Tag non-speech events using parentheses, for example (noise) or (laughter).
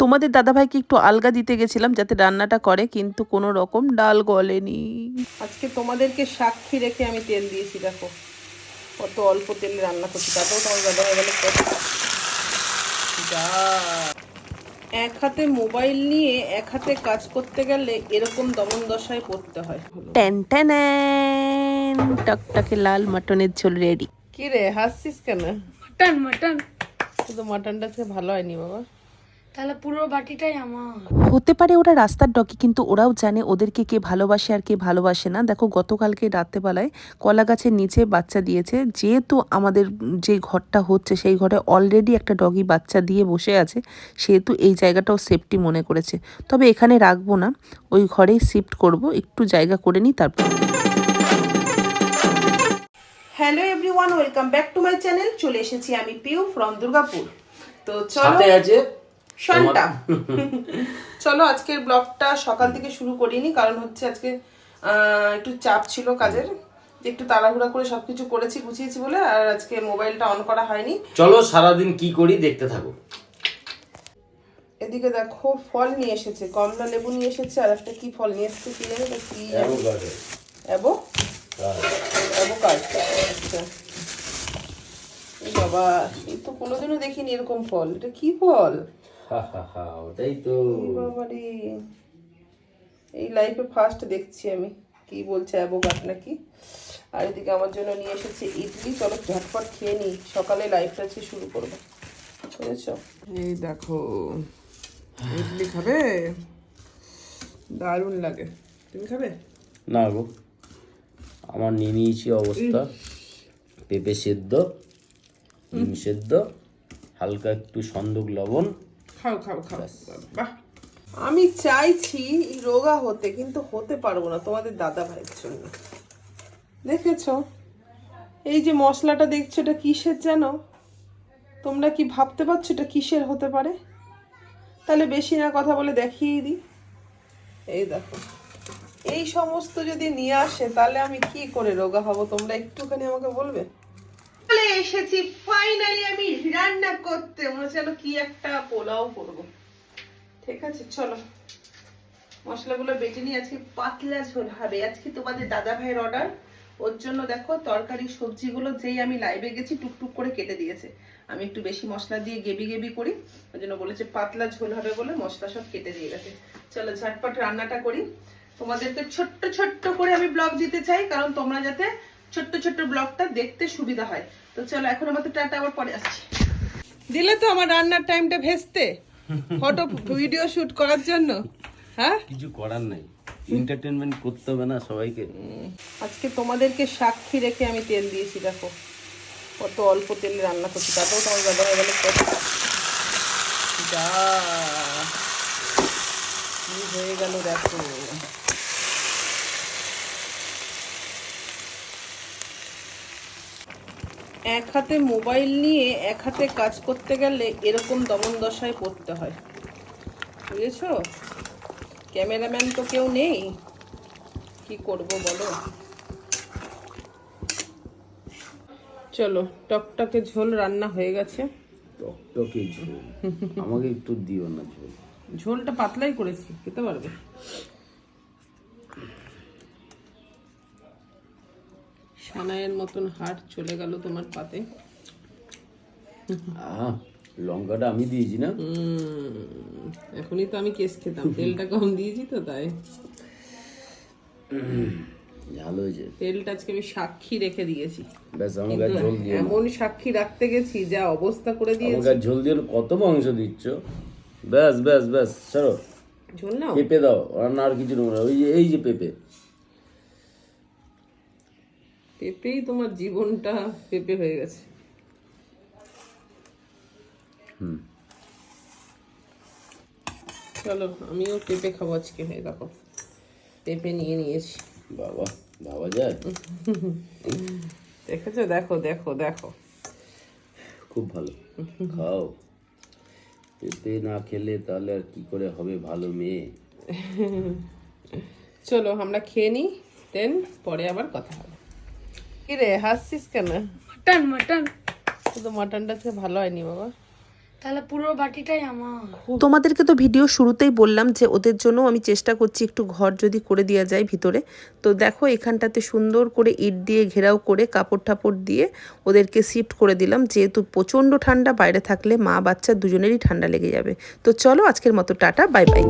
তোমাদের দাদাভাইকে একটু আলগা দিতে গেছিলাম যাতে রান্নাটা করে কিন্তু কোনো রকম ডাল গলেনি। আজকে তোমাদেরকে সাক্ষী রেখে আমি তেল দিয়েছি দেখো। কত অল্প তেলে রান্না করছি তাতেও তোমার দাদাভাই বলে যা। এক হাতে মোবাইল নিয়ে এক হাতে কাজ করতে গেলে এরকম দমন দশায় পড়তে হয়। ট্যান ট্যান টকটকে লাল মটনের ঝোল রেডি কি রে হাসছিস কেন? Mutton mutton. শুধু মাটনটা থেকে ভালো হয়নি বাবা। তাহলে পুরো বাটিটাই আমার। হতে পারে ওরা রাস্তার ডকি কিন্তু ওরাও জানে ওদেরকে কে ভালোবাসে আর কে ভালোবাসে না। দেখো গতকালকে রাত্রেবেলায় কলা গাছের নিচে বাচ্চা দিয়েছে। যেহেতু আমাদের যে ঘরটা হচ্ছে সেই ঘরে অলরেডি একটা ডগি বাচ্চা দিয়ে বসে আছে সেহেতু এই জায়গাটাও সেফটি মনে করেছে। তবে এখানে রাখব না ওই ঘরেই শিফট করব একটু জায়গা করে নিই তারপর। Hello everyone welcome back to my channel চলে এসেছি আমি পিউ ফ্রম দুর্গাপুর। তো চলো আছে চলো আজকের ব্লগটা সকাল থেকে শুরু করিনি কারণ হচ্ছে আজকে একটু চাপ ছিল কাজের। একটু তাড়াহুড়া করে সবকিছু করেছি গুছিয়েছি বলে আর আজকে মোবাইলটা অন করা হয়নি। চলো সারাদিন কি করি দেখতে থাকো। এদিকে দেখো ফল নিয়ে এসেছে কমলা লেবু নিয়ে এসেছে আর একটা কি ফল নিয়ে এসেছে কি জানি কি অ্যাবো? অ্যাভোকাড আচ্ছা। এই বাবা এই তো কোনোদিনও দেখিনি এরকম ফল এটা কি ফল? ওটাই তো। বাবারে এই লাইফে ফার্স্ট দেখছি আমি। কি বলছে অ্যাভোকাট নাকি? আর এদিকে আমার জন্য নিয়ে এসেছে ইডলি। চলো ঝটপট খেয়ে নিই। সকালে লাইফটা আজকে শুরু করব। বুঝেছ? এই দেখো ইডলি খাবে? দারুণ লাগে। তুমি খাবে? না গো আমার নিয়ে নিয়েছি অবস্থা। পেঁপে সেদ্ধ ডিম সেদ্ধ হালকা একটু সন্দুক লবণ। খাও খাও খাও। বাহ। আমি চাইছি রোগা হতে কিন্তু হতে পারব না তোমাদের দাদা ভাইয়ের জন্য। দেখেছ? এই যে মশলাটা দেখছ এটা কিসের জানো তোমরা কি ভাবতে পারছ এটা কিসের হতে পারে? তাহলে বেশি না কথা বলে দেখিয়ে দিই। এই দেখো। এই সমস্ত যদি নিয়ে আসে তাহলে আমি কি করে রোগা হব? তোমরা একটুখানি আমাকে বলবে? চলে এসেছি ফাইনালি আমি রান্না করতে। মনে যেন কি একটা পোলাও করব। ঠিক আছে, চলো। মশলাগুলো বেটে নিয়ে আজকে পাতলা ঝোল হবে। আজকে তোমাদের দাদা ভাইয়ের অর্ডার ওর জন্য দেখো, তরকারি, সবজিগুলো যেই আমি লাইভে গেছি, টুকটুক করে কেটে দিয়েছে। আমি একটু বেশি মশলা দিয়ে গেবি গেবি করি। ওই জন্য বলেছে পাতলা ঝোল হবে বলে মশলা সব কেটে দিয়ে গেছে। চলো, ঝটপট রান্নাটা করি। তোমাদেরকে ছোট্ট ছোট্ট করে আমি ব্লগ দিতে চাই, কারণ তোমরা যাতে ছোট্ট ছোট্ট ব্লগটা দেখতে সুবিধা হয়। তো চলো এখন আমাদের টাটা আবার পরে আসছি। দিলে তো আমার রান্নার টাইমটা ভেস্তে। ফটো ভিডিও শুট করার জন্য। হ্যাঁ? কিছু করার নাই। এন্টারটেনমেন্ট করতে হবে না সবাইকে। আজকে তোমাদেরকে সাক্ষী রেখে আমি তেল দিয়েছি দেখো। কত অল্প তেলে রান্না করছি তাতেও তোমার ব্যবহার গেলে কত যা। কি হয়ে গেল দেখো। এক হাতে মোবাইল নিয়ে এক হাতে কাজ করতে গেলে এরকম দমন দশায় পড়তে হয়। বুঝেছ? ক্যামেরাম্যান তো কেউ নেই। কি করব বলো? চলো টকটকে ঝোল রান্না হয়ে গেছে। টকটকে ঝোল। আমাকে একটু দিও না ঝোল। ঝোলটা পাতলাই করেছি খেতে পারবে? সানাইয়ের মতন হাট চলে গেল তোমার পাতে। লঙ্কাটা আমি দিয়েছি না? এখনই তো আমি কেস খেতাম (laughs) তেলটা কম দিয়েছি তো তাই। ঝাল হয়েছে। তেলটা আজকে আমি সাক্ষী রেখে দিয়েছি। ব্যাস আর ঝোল এমন সাক্ষী রাখতে গেছি যা অবস্থা করে দিয়েছি। আমাকে আর ঝোল না কত মাংস দিচ্ছ? ব্যাস ব্যাস ব্যাস চলো ঝোল নাও। পেঁপে দাও রান্না আর কিছু নেব না। ওই যে এই যে পেঁপে। পেঁপেই তোমার জীবনটা পেঁপে হয়ে গেছে। হুম। চলো আমিও পেঁপে খাব আজকে হয়ে দেখো। পেঁপে নিয়ে নিয়েছি। বাবা বাবা যায়? দেখেছ? দেখো দেখো দেখো। খুব ভালো। খাও। পেঁপে না খেলে তাহলে আর কি করে হবে ভালো মেয়ে? চলো আমরা খেয়ে নিই দেন পরে আবার কথা হবে। কি রে হাসছিস কেন? মাটন মাটন শুধু মাটনটা থেকে ভালো হয়নি বাবা। তাহলে পুরো বাটিটাই আমার। তোমাদেরকে তো ভিডিও শুরুতেই বললাম যে ওদের জন্য আমি চেষ্টা করছি একটু ঘর যদি করে দেওয়া যায় ভিতরে। তো দেখো এখানটাতে সুন্দর করে ইট দিয়ে ঘেরাও করে কাপড় টাপড় দিয়ে ওদেরকে শিফট করে দিলাম। যেহেতু প্রচণ্ড ঠান্ডা বাইরে থাকলে মা বাচ্চা দুজনেরই ঠান্ডা লেগে যাবে। তো চলো আজকের মতো টাটা বাই বাই